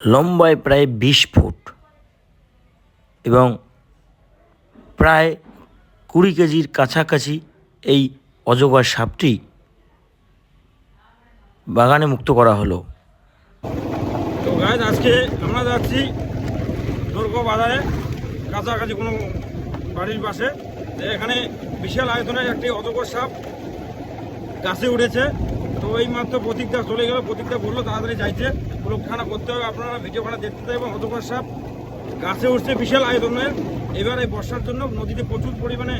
লম্বায় প্রায় বিশ ফুট এবং প্রায় কুড়ি কেজির কাছাকাছি এই অজগর সাপটি বাগানে মুক্ত করা হলো। তো গাছ আজকে আমরা যাচ্ছি দুর্গ বাজারে, কাছাকাছি কোনো বাড়ির পাশে। এখানে বিশাল আয়তনের একটি অজগর সাপ গাছে উঠেছে। তো মাত্র প্রতীকটা চলে গেল প্রতীকটা বলল তাড়াতাড়ি যাইতে। লোকখানা করতে হবে, আপনারা ভিডিওখানা দেখতে হবে এবং অজগর সাপ গাছে উঠছে বিশাল আয়তনের। এবার এই বর্ষার জন্য নদীতে প্রচুর পরিমাণে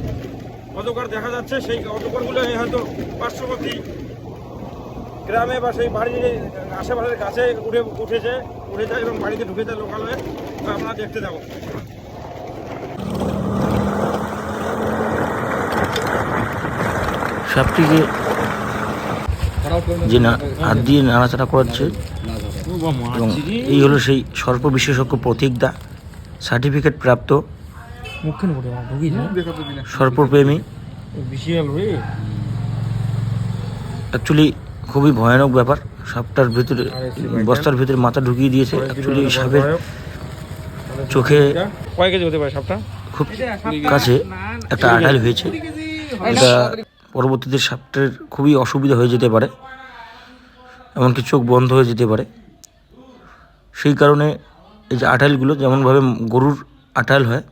অজগর দেখা যাচ্ছে। সেই অজগরগুলো হয়তো পার্শ্ববর্তী গ্রামে বা সেই বাড়ির আশেপাশের গাছে উঠে উঠেছে, উঠে যায় এবং বাড়িতে ঢুকে যায় লোকালয়ে। আপনারা দেখতে যাব সাপটিকে যে না হাত দিয়ে নাড়াচাড়া করাচ্ছে। এবং এই হলো সেই সর্প বিশেষজ্ঞ প্রতীকদা সার্টিফিকেট প্রাপ্ত সর্পপ্রেমী। অ্যাকচুয়ালি খুবই ভয়ানক ব্যাপার। সাপটার ভিতরে বস্তার ভিতরে মাথা ঢুকিয়ে দিয়েছে। অ্যাকচুয়ালি সাপের চোখে খুব কাছে একটা আড়াল হয়েছে। এটা পরবর্তীতে সাপটার খুবই অসুবিধা হয়ে যেতে পারে, এমনকি চোখ বন্ধ হয়ে যেতে পারে। সেই কারণে এই যে আঠালগুলো যেমনভাবে গরুর আঠাল হয়,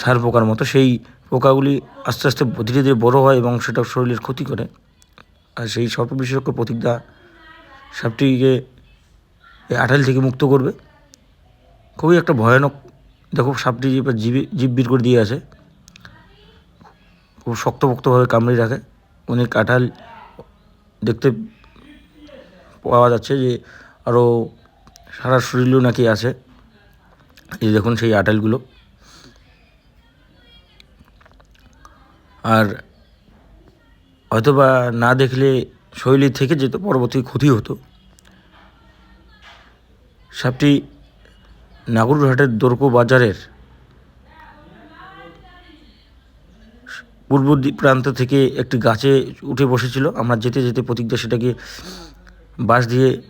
সার পোকার মতো, সেই পোকাগুলি আস্তে আস্তে ধীরে ধীরে বড় হয় এবং সেটা শরীরের ক্ষতি করে। আর সেই সর্প বিশেষজ্ঞ প্রতিজ্ঞা সাপটিকে এই আঠাল থেকে মুক্ত করবে। খুবই একটা ভয়ানক, দেখো সাপটি এবার জীবে জীববির করে দিয়ে আছে খুব শক্তপোক্তভাবে কামড়ে রাখে। অনেক কাঁঠাল দেখতে পাওয়া যাচ্ছে যে আরও সারা শরীরেও নাকি আছে। এই দেখুন সেই আটালগুলো আর হয়তোবা না দেখলে শৈলী থেকে যেত, পরবর্তী ক্ষতি হতো। সাপটি নাগরহাটের দোরকো বাজারের পূর্ব প্রান্ত থেকে একটি গাছে উঠে বসেছিল। আমরা যেতে যেতে প্রতিজ্ঞা সেটাকে বাঁশ দিয়ে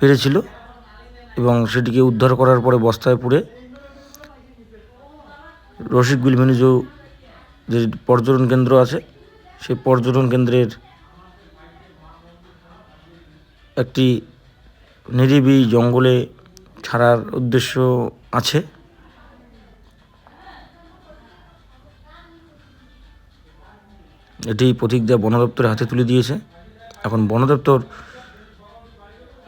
পেরেছিল এবং সেটিকে উদ্ধার করার পরে বস্তায় পুড়ে রসিক বিলমেনুজ যে পর্যটন কেন্দ্র আছে সেই পর্যটন কেন্দ্রের একটি নিরিবি জঙ্গলে ছাড়ার উদ্দেশ্য আছে। এটি প্রতীক দেওয়া বন দপ্তরের হাতে তুলে দিয়েছে। এখন বন দপ্তর